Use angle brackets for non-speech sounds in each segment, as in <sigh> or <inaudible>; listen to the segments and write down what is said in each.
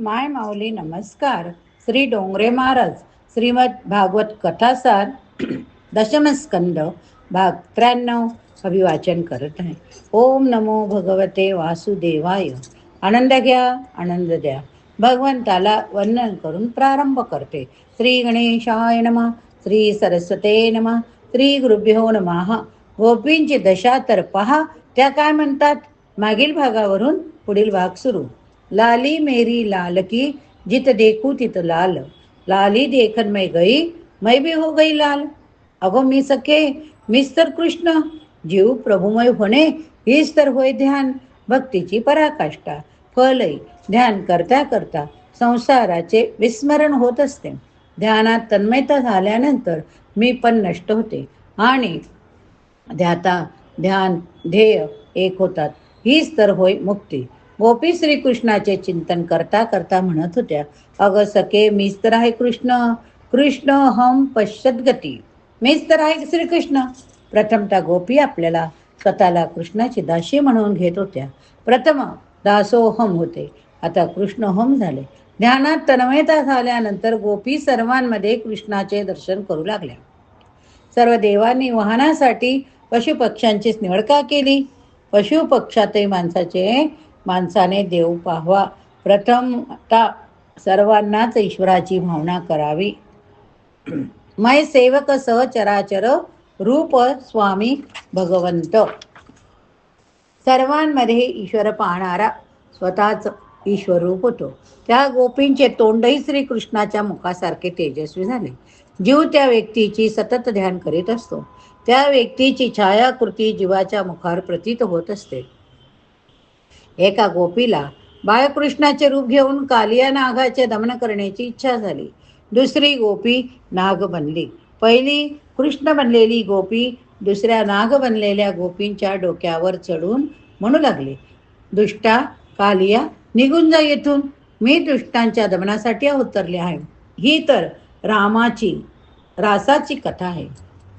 माय माऊली नमस्कार. श्री डोंगरे महाराज श्रीमद भागवत कथासार दशमस्कंद भाग त्र्याण्णव अभिवाचन करत आहे. ओम नमो भगवते वासुदेवाय. आनंद घ्या आनंद द्या. भगवंताला वर्णन करून प्रारंभ करते. श्री गणेशाय नमा श्री सरस्वते नमा श्री गुरुभ्यो नमः. गोपींची दशा तर पहा त्या काय म्हणतात? मागील भागावरून पुढील भाग सुरू. लाली मेरी लाल की जित देखू तित लाल। लाली देखन मैं गई मैं भी हो गई लाल। अगो मी सखे मीच तर कृष्ण जीव प्रभुमय होणे हीच तर होय ध्यान। भक्तीची पराकाष्ठा फलई ध्यान करता करता संसाराचे विस्मरण होत असते। ध्यानात तन्मयता झाल्यानंतर मी पण नष्ट होते आणि ध्याता ध्यान ध्येय एक होतात हीच तर होय मुक्ती। गोपी श्रीकृष्णाचे चिंतन करता करता म्हणत होत्या अग सखे मीच तर आहे कृष्ण कृष्ण हम पश्चत गती मीच तर आहे श्रीकृष्ण. प्रथमता गोपी आपल्याला स्वतःला कृष्णाची दाशी म्हणून घेत होत्या. प्रथम दासोहम होते. आता कृष्ण होम झाले. ध्यानात तन्मयता झाल्यानंतर गोपी सर्वांमध्ये कृष्णाचे दर्शन करू लागल्या. सर्व देवांनी वाहनासाठी पशुपक्ष्यांचीच निवड का केली. पशुपक्षातही माणसाचे माणसाने देव पाहावा. प्रथमता सर्वांनाच ईश्वराची भावना करावी. मै सेवक सहचराचर रूप स्वामी भगवंत. सर्वांमध्ये ईश्वर पाहणारा स्वतःच ईश्वर रूप होतो. त्या गोपींचे तोंडही श्रीकृष्णाच्या मुखासारखे तेजस्वी झाले. जीव त्या व्यक्तीची सतत ध्यान करीत असतो. त्या व्यक्तीची छायाकृती जीवाच्या मुखावर प्रतीत होत असते. एका गोपीला बाळकृष्णाचे रूप घेऊन कालिया नागाचे दमन करण्याची इच्छा झाली. दुसरी गोपी नाग बनली. पहिली कृष्ण बनलेली गोपी दुसऱ्या नाग बनलेल्या गोपींच्या डोक्यावर चढून म्हणू लागले दुष्टा कालिया निघून जा येथून मी दुष्टांच्या दमनासाठी अवतरले आहे. ही तर रामाची रासाची कथा आहे.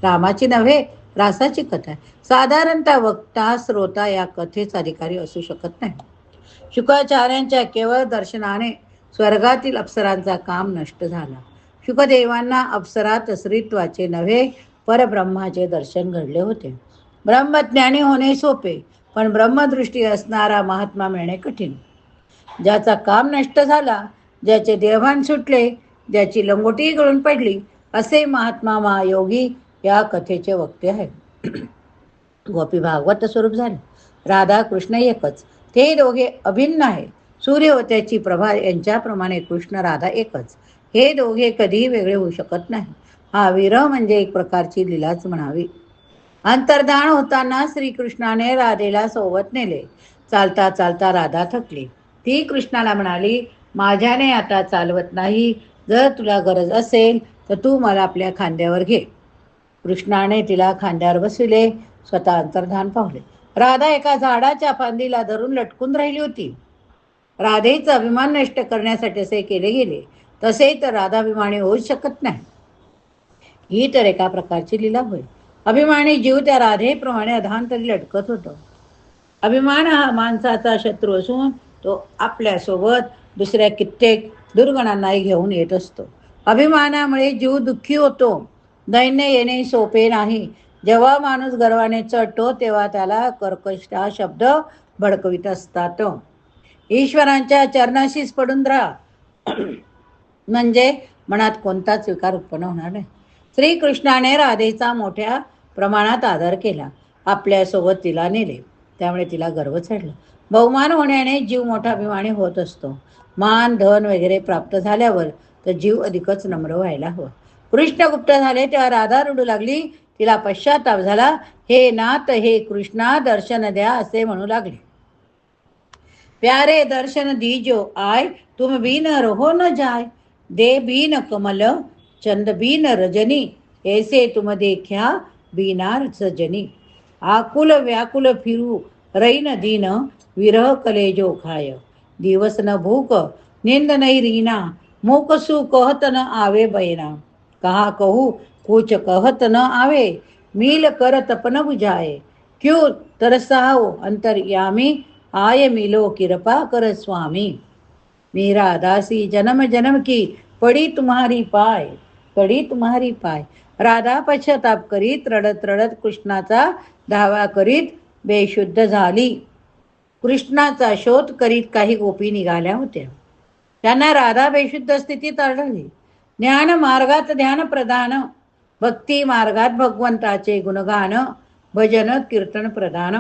रामाची नव्हे रासाची कथा आहे. साधारणतः वक्ता श्रोता या कथेचा अधिकारी असू शकत नाही. शुकाचार्यांच्या केवळ दर्शनाने स्वर्गातील अप्सरांचा काम नष्ट झाला. शुकदेवांना अप्सरात स्त्रीत्वाचे नव्हे परब्रह्माचे दर्शन घडले होते. ब्रह्मज्ञानी होणे सोपे पण ब्रह्मदृष्टी असणारा महात्मा मिळणे कठीण. ज्याचा काम नष्ट झाला ज्याचे देवभान सुटले ज्याची लंगोटी गळून पडली असे महात्मा महायोगी या कथेचे वक्ते आहेत. गोपी भागवत स्वरूप झाले. राधा कृष्ण एकच. ते दोघे अभिन्न आहे सूर्य व त्याची प्रभा यांच्याप्रमाणे कृष्ण राधा एकच. हे दोघे कधीही वेगळे होऊ शकत नाही. हा विरह म्हणजे एक प्रकारची लिलाच म्हणावी. अंतर्धान होताना श्रीकृष्णाने राधेला सोबत नेले. चालता चालता राधा थकली. ती कृष्णाला म्हणाली माझ्याने आता चालवत नाही. जर तुला गरज असेल तर तू मला आपल्या खांद्यावर घे. कृष्णाने तिला खांद्यावर बसविले स्वतः अंतर्धान पावले. राधा एका झाडाच्या फांदीला धरून लटकून राहिली होती. राधेचा अभिमान नष्ट करण्यासाठी असे केले गेले. तसे तर राधाभिमानी होऊ शकत नाही. ही तर एका प्रकारची लिला होईल अभिमानी जीव त्या राधेप्रमाणे अधान तरी लटकत होतो. अभिमान हा माणसाचा शत्रू असून तो आपल्यासोबत दुसऱ्या कित्येक दुर्गणांनाही घेऊन येत असतो. अभिमानामुळे जीव दुःखी होतो. दैन्य येणे सोपे नाही. जेव्हा माणूस गर्वाने चढतो तेव्हा त्याला कर्कश हा शब्द भडकवित असतात. ईश्वरांच्या चरणाशीच पडून राहा. <clears throat> म्हणजे मनात कोणताच विकार उत्पन्न होणार नाही. श्रीकृष्णाने राधेचा मोठ्या प्रमाणात आदर केला. आपल्यासोबत तिला नेले. त्यामुळे तिला गर्व चढला. बहुमान होण्याने जीव मोठा अभिमानी होत असतो. मान धन वगैरे प्राप्त झाल्यावर तर जीव अधिकच नम्र व्हायला हवं. कृष्णगुप्त झाले तेव्हा राधा रडू लागली. तिला पश्चाताप झाला. हे नाथ हे कृष्णा दर्शन द्या असे म्हणू लागले. प्यारे दर्शन दीजो आय तुम बीन रहो न जाय. दे बीन कमल चंद बीन रजनी. ऐसे तुम देख्या बीनार सजनी आकुल व्याकुल फिरू रैन दीन विरह कलेजो खाय. दिवस न भूक निंद नहीं रीना. मोकसू कहत न आवे बैना. कहा कहू कुछ कहत न आवे मील कर तपन बुझाए क्यों तरसाओ अंतर्यामी आय मिलो कृपा कर स्वामी. मेरा दासी जन्म जन्म की पडी तुम्हारी पाय पडी तुम्हारी पाय. राधा पश्चाताप करीत रडत रडत कृष्णाचा धावा करीत बेशुद्ध झाली. कृष्णाचा शोध करीत काही गोपी निघाल्या होत्या. त्यांना राधा बेशुद्ध स्थितीत आढळली. ज्ञान मार्गात ध्यान प्रदान भक्ती मार्गात भगवंताचे गुणगान भजन कीर्तन प्रदान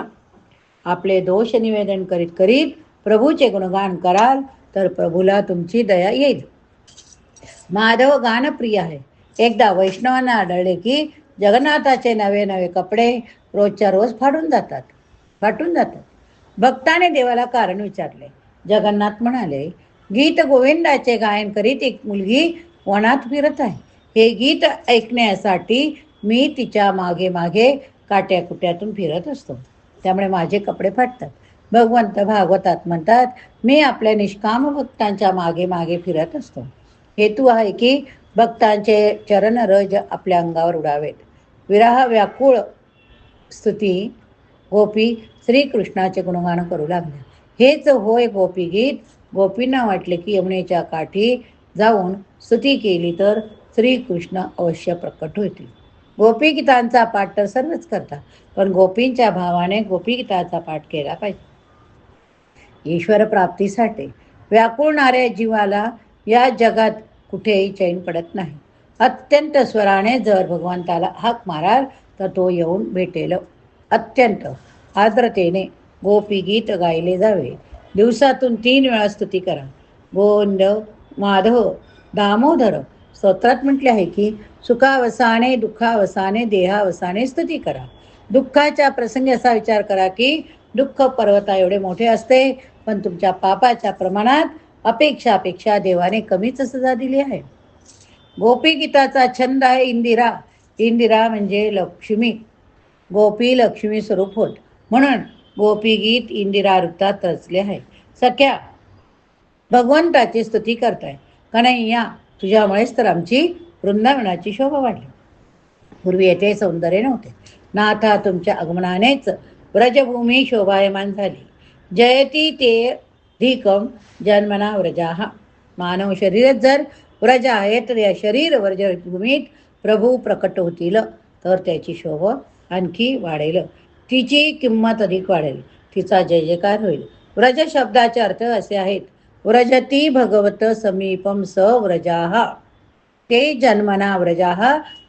आपले दोष निवेदन करीत करीत प्रभूचे गुणगान कराल तर प्रभूला तुमची दया येईल. माधव गानप्रिय आहे. एकदा वैष्णवांना आढळले की जगन्नाथाचे नवे नवे कपडे रोजच्या रोज फाडून जातात फाटून जातात. भक्ताने देवाला कारण विचारले. जगन्नाथ म्हणाले गीत गोविंदाचे गायन करीत एक मुलगी वनात फिरत आहे. हे गीत ऐकण्यासाठी मी तिच्यामागे मागे काट्याकुट्यातून फिरत असतो. त्यामुळे माझे कपडे फाटतात. भगवंत भागवतात म्हणतात मी आपल्या निष्काम भक्तांच्या मागे मागे फिरत असतो. हेतू आहे की भक्तांचे चरण रज आपल्या अंगावर उडावेत. विराह व्याकुळ स्तुती गोपी श्रीकृष्णाचे गुणगान करू लागल्या. हेच होय गोपी गीत. गोपींना वाटले की यमुनेच्या काठी जाऊन स्तुती केली तर श्रीकृष्ण अवश्य प्रकट होतील. गोपीगीतांचा पाठ तर सर्वच करतात पण गोपींच्या भावाने गोपीगीताचा पाठ केला पाहिजे. ईश्वर प्राप्तीसाठी व्याकुळणाऱ्या जीवाला या जगात कुठेही चैन पडत नाही. अत्यंत स्वराने जर भगवंताला हाक माराल तर तो येऊन भेटेल. अत्यंत आर्द्रतेने गोपी गीत गायले जावे. दिवसातून तीन वेळा स्तुती करा. गोंड माधव दामोदर स्तोत्रात म्हटले आहे की सुखावसाने दुःखावसाने देहावसाने स्तुती करा. दुःखाच्या प्रसंगी असा विचार करा की दुःख पर्वता एवढे मोठे असते पण तुमच्या पापाच्या प्रमाणात अपेक्षापेक्षा देवाने कमीच सजा दिली आहे. गोपी गीताचा छंद आहे इंदिरा. इंदिरा म्हणजे लक्ष्मी. गोपी लक्ष्मी स्वरूप होत. म्हणून गोपी गीत इंदिरा वृत्तात रचले आहे. सख्या भगवंताची स्तुती करताय. कन्हैया तुझ्यामुळेच तर आमची वृंदावनाची शोभा वाढली. पूर्वी येथे सौंदर्य नव्हते. नाथा तुमच्या आगमनानेच व्रजभूमी शोभायमान झाली. जयती ते धिकम जन्मना व्रजाहा मानव शरीरच जर व्रज आहे तर या शरीर व्रजभूमीत प्रभू प्रकट होतील. तर त्याची शोभा आणखी वाढेल. तिची किंमत अधिक वाढेल. तिचा जय जयकार होईल. व्रज शब्दाचे अर्थ असे आहेत. व्रजती भगवत समीपम स व्रजाः। ते जन्मना व्रजाः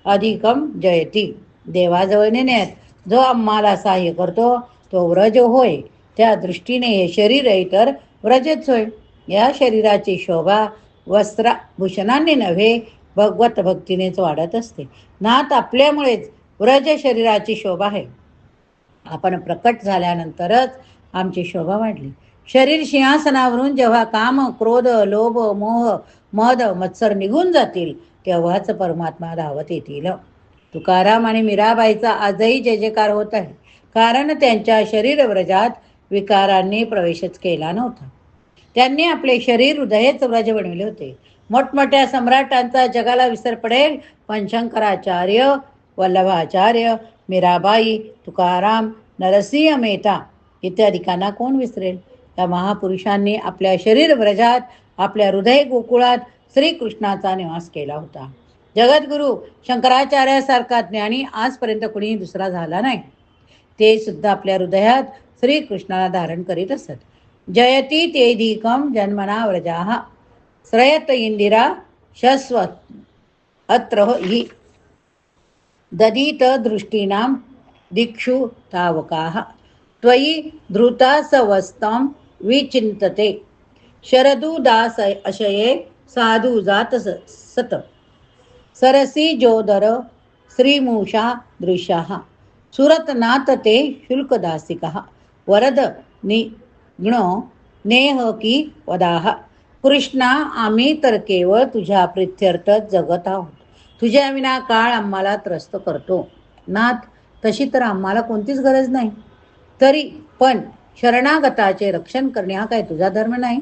अधिकम जयती। देवाजवळ नेण्यात जो आम्हाला सहाय्य करतो तो व्रज होय. त्या दृष्टीने हे शरीर आहे तर व्रजच होय. या शरीराची शोभा वस्त्राभूषणाने नव्हे भगवत भक्तीनेच वाढत असते. नात आपल्यामुळेच व्रज शरीराची शोभा आहे. आपण प्रकट झाल्यानंतरच आमची शोभा वाढली. शरीर सिंहासनावरून जेव्हा काम क्रोध लोभ मोह मद मत्सर निघून जातील तेव्हाच परमात्मा धावत येतील. तुकाराम आणि मीराबाईचा आजही जय जयकार होत आहे. कारण त्यांच्या शरीर व्रजात विकारांनी प्रवेशच केला नव्हता. त्यांनी आपले शरीर हृदयच व्रज बनविले होते. मोठमोठ्या सम्राटांचा जगाला विसर पडेल पण शंकराचार्य वल्लभाचार्य मीराबाई तुकाराम नरसिंह मेहता इत्यादिकांना कोण विसरेल? त्या महापुरुषांनी आपल्या शरीर व्रजात आपल्या हृदय गोकुळात श्रीकृष्णाचा निवास केला होता. जगद्गुरु शंकराचार्यासारखा ज्ञानी आजपर्यंत कुणीही दुसरा झाला नाही. ते सुद्धा आपल्या हृदयात श्रीकृष्णाला धारण करीत असत. जयती तेधिकम जन्मना व्रजा. श्रयत इंदिरा शस्व अत्र हि. दधीत दृष्टीनां दिक्षु तावकाः. त्वयि धृतासवस्तां विचिन्तते। शरदुदास अशये साधु जात स- सत। सरसी जोदर श्रीमूषा दृश्याः सुरतनाथ ते शुल्कदासिकः। वरद निग्णो नेह की वदाह कृष्णा आम्ही तर केवळ तुझ्या प्रित्यर्थ जगत आहोत। तुझ्या विना काळ आम्हाला त्रस्त करतो। नाथ तशी तर आम्हाला कोणतीच गरज नाही। तरी पण शरणागताचे रक्षण करणे हा काय तुझा धर्म नाही.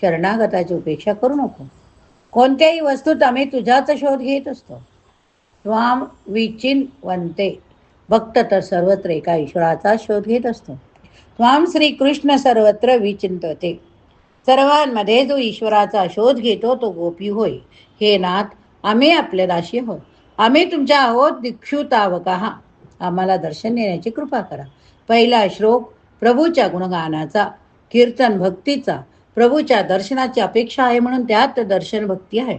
शरणागताची उपेक्षा करू नको. कोणत्याही वस्तूत आम्ही तुझाच शोध घेत असतो. स्वाम विचिन वनते भक्त तर सर्वत्र एका ईश्वराचा शोध घेत असतो. त्वाम श्रीकृष्ण सर्वत्र विचिंतते सर्वांमध्ये जो ईश्वराचा शोध घेतो तो गोपी होय. हे नाथ आम्ही आपले दाशी आहोत. आम्ही तुमच्या आहोत दीक्षुतावका. आम्हाला दर्शन देण्याची कृपा करा. पहिला श्लोक प्रभूच्या गुणगानाचा कीर्तन भक्तीचा प्रभूच्या दर्शनाची अपेक्षा आहे म्हणून त्यात दर्शन भक्ती आहे.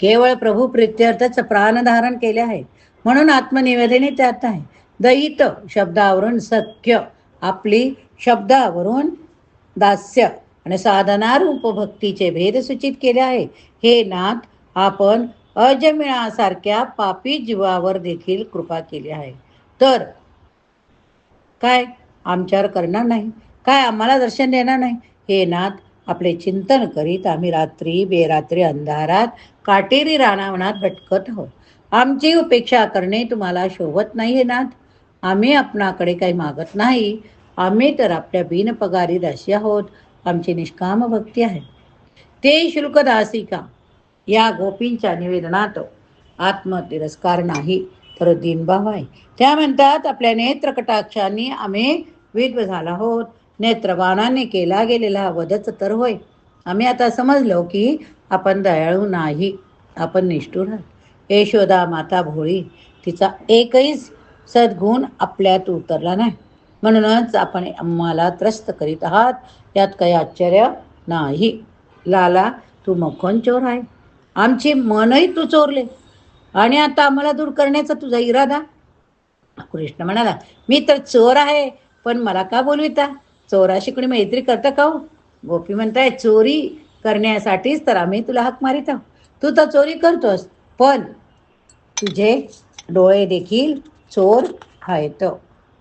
केवळ प्रभू प्रित्यर्थच प्राणधारण केले आहे. म्हणून आत्मनिवेदने त्यात आहे. दयित शब्दावरून सख्य आपली शब्दावरून दास्य आणि साधनारूप भक्तीचे भेद सूचित केले आहे. हे नाथ आपण अजमिळासारख्या पापी जीवावर देखील कृपा केली आहे. तर काय? आमच्यावर करणार नाही. काय आम्हाला दर्शन देणार नाही? हे नाथ आपले चिंतन करीत आम्ही रात्री बेरात्री अंधारात काटेरी रानावनात भटकत आहोत. आमची उपेक्षा करणे तुम्हाला शोभत नाही हे नाथ. आम्ही आपणाकडे काही मागत नाही. आम्ही तर आपल्या बिनपगारी दासी आहोत. आमची निष्काम भक्ती आहे. ते शुल्क दासिका या गोपींच्या निवेदनात आत्मतिरस्कार नाही तर दिनभाव आहे. त्या म्हणतात आपल्या नेत्रकटाक्षांनी आम्ही विद्व झाला होत. नेत्रबाणाने केला गेलेला वधच तर होय. आम्ही आता समजलो की आपण दयाळू नाही आपण निष्ठुर यशोदा माता भोळी तिचा एकही सद्गुण आपल्यात उतरला नाही. म्हणूनच आपण आम्हाला त्रस्त करीत आहात. यात काही आश्चर्य नाही. लाला तू मखन चोर आहे. आमची मनही तू चोरले. आणि आता आम्हाला दूर करण्याचा तुझा इरादा? कृष्ण म्हणाला मी तर चोर आहे. पण मला का बोलविता? चोराशी कुणी मैत्री करतं का हो? गोपी म्हणताय चोरी करण्यासाठीच तर आम्ही तुला हाक मारित. आहोत तू तर चोरी करतोस पण तुझे डोळे देखील चोर आहेत.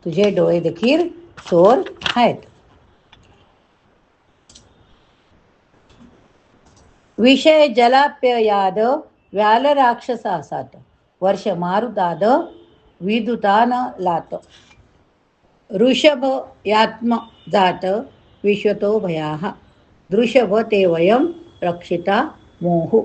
तुझे डोळे देखील चोर आहेत. विषय जलाप्ययाद व्याल राक्षसासात वर्ष मारुदाद विदुतान लात. ऋषभ यात्म जात विश्वतो भयाः। दृषभ ते वयम रक्षिता मोहू।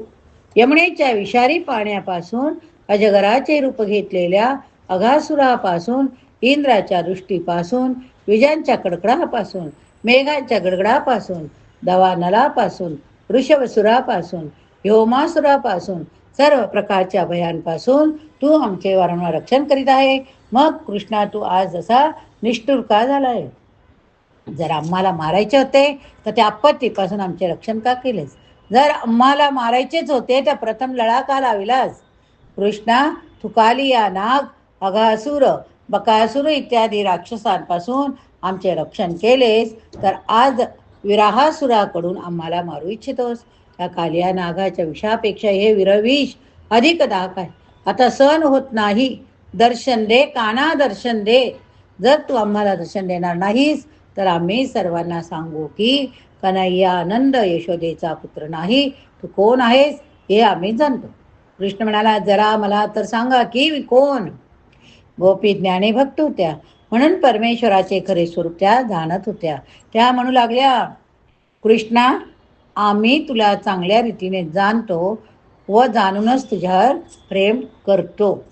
यमुनेच्या विषारी पाण्यापासून अजगराचे रूप घेतलेल्या अघासुरापासून इंद्राच्या दृष्टीपासून विजांच्या कडकडापासून मेघांच्या गडगडापासून दवानलापासून ऋषभसुरापासून व्योमासुरापासून सर्व प्रकारच्या भयांपासून तू आमचे वारंवार रक्षण करीत आहे। मग कृष्णा तू आज जसा निष्ठुर का झालाय? जर आम्हाला मारायचे होते तर त्या आपत्तीपासून आमचे रक्षण का केलेस? जर आम्हाला मारायचेच होते तर प्रथम लढा का लाविलास. कृष्णा तू कालिया नाग अघासुर बकासुर इत्यादी राक्षसांपासून आमचे रक्षण केलेस तर आज विराहासुराकडून आम्हाला मारू इच्छितोस. त्या कालिया नागाच्या विषापेक्षा हे विरविष अधिक दाख आहे. आता सण होत नाही. दर्शन दे काना दर्शन दे. जर तू आम्हाला दर्शन देणार नाहीस तर आम्ही सर्वांना सांगू की कन्हैया आनंद यशोदेचा पुत्र नाही तू कोण आहेस हे आम्ही जाणतो. कृष्ण म्हणाला जरा मला तर सांगा की मी कोण? गोपी ज्ञाने भक्त होत्या. म्हणून परमेश्वराचे खरे स्वरूप त्या जाणत होत्या. त्या म्हणू लागल्या कृष्णा आम्ही तुला चांगल्या रीतीने जाणतो व जाणूनच तुझ्यावर प्रेम करतो.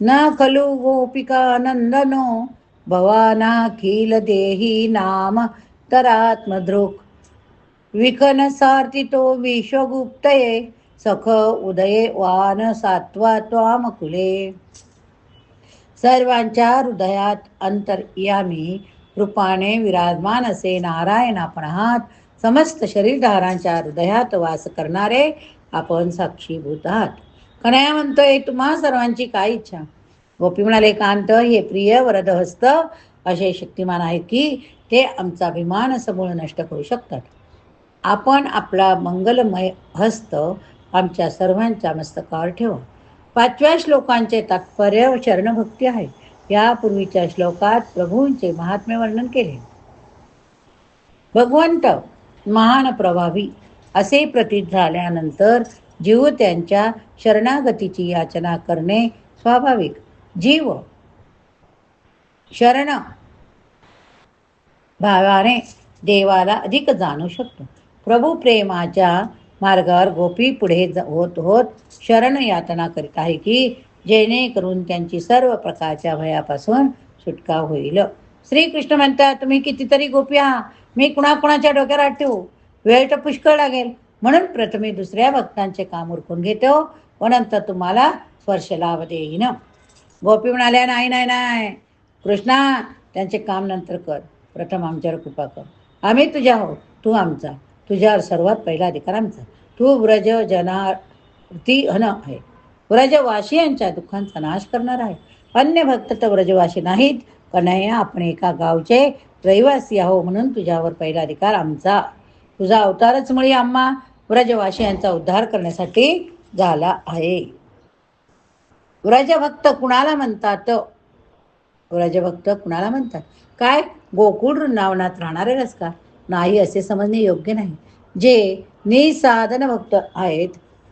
न खलु गोपिका नंदनो भवानाखिल देही नाम तरात्मदृक् विखनसार्थितो विश्वगुप्तये सख उदये वान सात्वा त्वामकुले सर्वांच्या हृदयात अंतर्यामी रूपाने विराजमान असे नारायण आपण आहात. समस्त शरीरधारांच्या हृदयात वास करणारे आपण साक्षीभूत आहात. कन्हया म्हणतोय तुम्हा सर्वांची काय इच्छा? गोपी म्हणाले कांत हे प्रिय वरदहस्त असे शक्तिमान आहेत की ते आमचा अभिमान समूळ नष्ट करू शकतात. आपण आपला मंगलमय हस्त आमच्या सर्वांच्या मस्तकावर ठेवा. पाचव्या श्लोकांचे तात्पर्य व चरणभक्ती आहे. यापूर्वीच्या श्लोकात प्रभूंचे महात्म्य वर्णन केले. भगवंत महान प्रभावी असे प्रतीत झाल्यानंतर जीव त्यांच्या शरणागतीची याचना करणे स्वाभाविक. जीव शरण भावाने देवाला अधिक जाणू शकतो. प्रभू प्रेमाच्या मार्गावर गोपी पुढे होत होत शरण यातना करीत आहे की जेणेकरून त्यांची सर्व प्रकारच्या भयापासून सुटका होईल. श्रीकृष्ण म्हणतात तुम्ही कितीतरी गोपी आहात. मी कुणाकुणाच्या डोक्यावर हात ठेवू वेळ तर पुष्कळ लागेल. म्हणून प्रथमे दुसऱ्या भक्तांचे काम उरकून घेतो. व नंतर तुम्हाला स्पर्श लाभ देईन. गोपी म्हणाल्या नाही नाही नाही. कृष्णा त्यांचे काम नंतर कर. प्रथम आमच्यावर कृपा कर. आम्ही तुझ्या आहोत. तू आमचा. तुझ्यावर सर्वात पहिला अधिकार आमचा. तू व्रज जनार्ती हन आहे. व्रजवासियांच्या दुःखांचा नाश करणार आहे. अन्य भक्त तर व्रजवासी नाहीत. कन्हैया आपण एका गावचे रहिवासी आहो म्हणून तुझ्यावर पहिला अधिकार आमचा. तुझा अवतारच मुळी आम्हा व्रजवासियांचा उद्धार करण्यासाठी झाला आहे. व्रजभक्त कुणाला म्हणतात? व्रजभक्त कुणाला म्हणतात? काय? गोकुळ वृंदावनात राहणारे रस का नाही असे समजणे योग्य नाही. जे निसाधन भक्त आहेत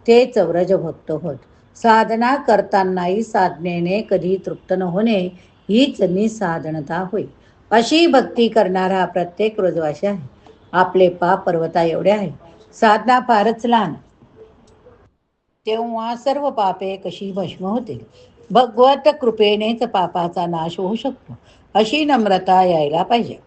तेच व्रजभक्त होत. साधना करतानाही साधनेने कधी तृप्त न होणे हीच निसाधनता होय. अशी भक्ती करणारा प्रत्येक रोजवाशी आहे. आपले पाप पर्वता एवढे आहे. साधना फारच लहान. तेव्हा सर्व पापे कशी भस्म होतील? भगवत कृपेनेच पापाचा नाश होऊ शकतो अशी नम्रता यायला पाहिजे.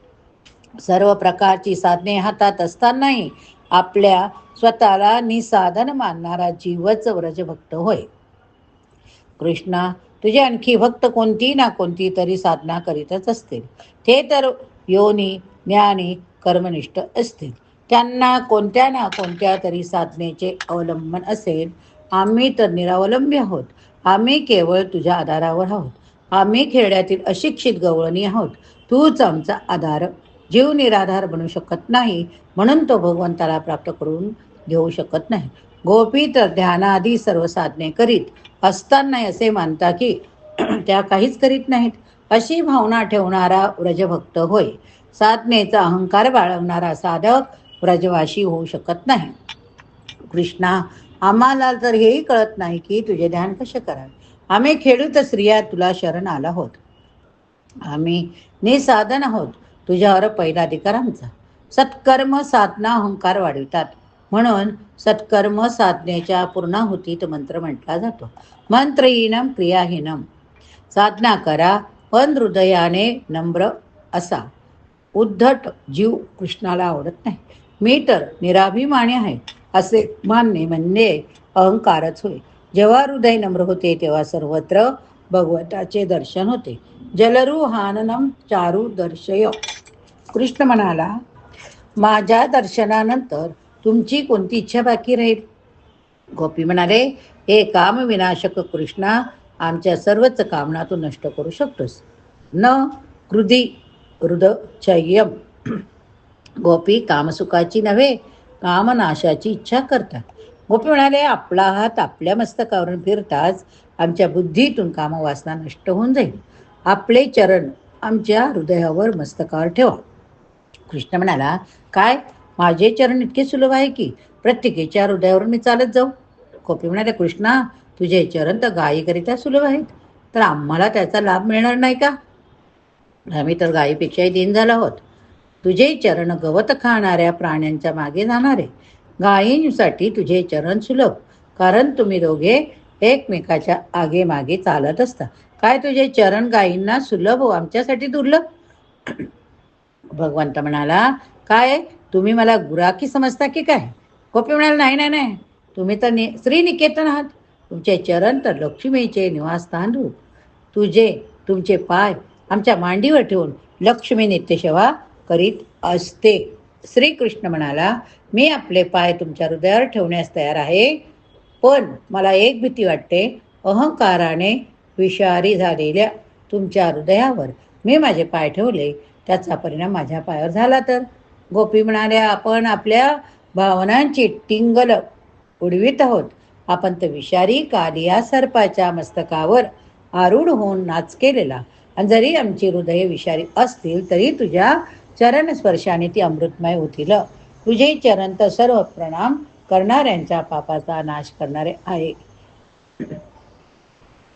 सर्व प्रकारची साधने हातात असतानाही आपल्या स्वतःला निसाधन मानणारा जीवच व्रजभक्त होय. कृष्णा तुझे आणखी भक्त कोणती ना कोणती तरी साधना करीतच असतील. ते तर योनी ज्ञानी कर्मनिष्ठ असतील. त्यांना कोणत्या ना कोणत्या तरी साधनेचे अवलंबन असेल आम्ही तर निरावलंबी आहोत. आम्ही केवळ तुझ्या आधारावर आहोत. आम्ही खेड्यातील अशिक्षित गवळणी आहोत. तूच आमचा आधार. जीव निराधार बनू शकत नाही. म्हणून तो भगवंताला प्राप्त करून घेऊ शकत नाही. गोपी तर ध्यानाआधी सर्व साधने करीत असताना असे मानता की <clears throat> त्या काहीच करीत नाहीत. अशी भावना ठेवणारा व्रजभक्त होय. साधनेचा अहंकार बाळगणारा साधक व्रजवाशी होऊ शकत नाही. कृष्णा आम्हाला तर हेही कळत नाही की तुझे ध्यान कसे करावे. आम्ही खेडूत स्त्रिया तुला शरण आला आहोत आम्ही निसाधन आहोत तुझ्यावर पहिला अधिकार आमचा. सत्कर्म साधना अहंकार वाढवितात. म्हणून सत्कर्म साधनेच्या पूर्णाहुतीत मंत्र म्हटला जातो. मंत्रहीनम क्रियाहीनम साधना करा पण हृदयाने नम्र असा. उद्धट जीव कृष्णाला आवडत नाही. मी तर निराभिमानी आहे. असे मानणे म्हणजे अहंकारच होय. जेव्हा हृदय नम्र होते तेव्हा सर्वत्र भगवताचे दर्शन होते. जलरू हाननम चारू दर्शय. कृष्ण म्हणाला माझ्या दर्शनानंतर तुमची कोणती इच्छा बाकी राहील? गोपी म्हणाले हे काम विनाशक कृष्णा आमच्या सर्वच कामना तू नष्ट करू शकतोस. न हृदी हृदचय्यम. गोपी कामसुखाची नव्हे कामनाशाची इच्छा करतात. गोपी म्हणाले आपला हात आपल्या मस्तकावरून फिरताच आमच्या बुद्धीतून कामवासना नष्ट होऊन जाईल. आपले चरण आमच्या हृदयावर मस्तकावर ठेवा. कृष्ण म्हणाला काय? माझे चरण इतके सुलभ आहे की प्रत्येकीच्या हृदयावर मी चालत जाऊ? गोपी म्हणाले कृष्णा तुझे चरण तर गायीकरिता सुलभ आहेत. तर आम्हाला त्याचा लाभ मिळणार नाही का? आम्ही तर गायीपेक्षाही दिन झाला आहोत. तुझे चरण गवत खाणाऱ्या प्राण्यांच्या मागे जाणारे. गायींसाठी तुझे चरण सुलभ कारण तुम्ही दोघे एकमेकाच्या आगे मागे चालत असता. काय तुझे चरण गायींना सुलभ हो आमच्यासाठी दुर्लभ? <clears throat> भगवंत म्हणाला काय? तुम्ही मला गुराखी समजता की काय? गोपी म्हणाल नाही नाही नाही. तुम्ही तर नि श्रीनिकेतन आहात. तुमचे चरण तर लक्ष्मीचे निवासस्थान रूप. तुझे तुमचे पाय आमच्या मांडीवर ठेवून लक्ष्मी नित्यसेवा करीत असते. श्रीकृष्ण म्हणाला मी आपले पाय तुमच्या हृदयावर ठेवण्यास तयार आहे. पण मला एक भीती वाटते. अहंकाराने विषारी झालेल्या तुमच्या हृदयावर मी माझे पाय ठेवले. त्याचा परिणाम माझ्या पायावर झाला तर. गोपी म्हणाल्या आपण आपल्या भावनांची टिंगल उडवीत आहोत. आपण तर विषारी कालिया सर्पाच्या मस्तकावर आरूढ होऊन नाच केलेला. आणि जरी आमची हृदय विषारी असतील तरी तुझ्या चरण स्पर्शाने ती अमृतमय होतील. तुझे चरण तर सर्व प्रणाम करणाऱ्यांच्या पापाचा नाश करणारे आहे.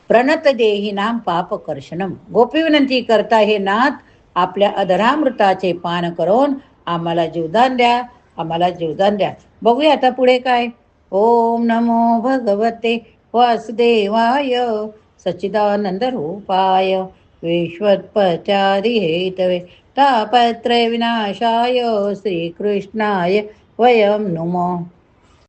प्रणत देही नाम पाप कर्षणम. गोपी विनंती करता हे नाथ आपल्या अधरामृताचे पान करून आम्हाला जीवदान द्या आम्हाला जीवदान द्या. बघूया आता पुढे काय? ओम नमो भगवते वासुदेवाय सच्चिदानंद रूपाय. विश्वत्पत्यादिहेतवे तापत्रय विनाशाय श्रीकृष्णाय वयं नुमो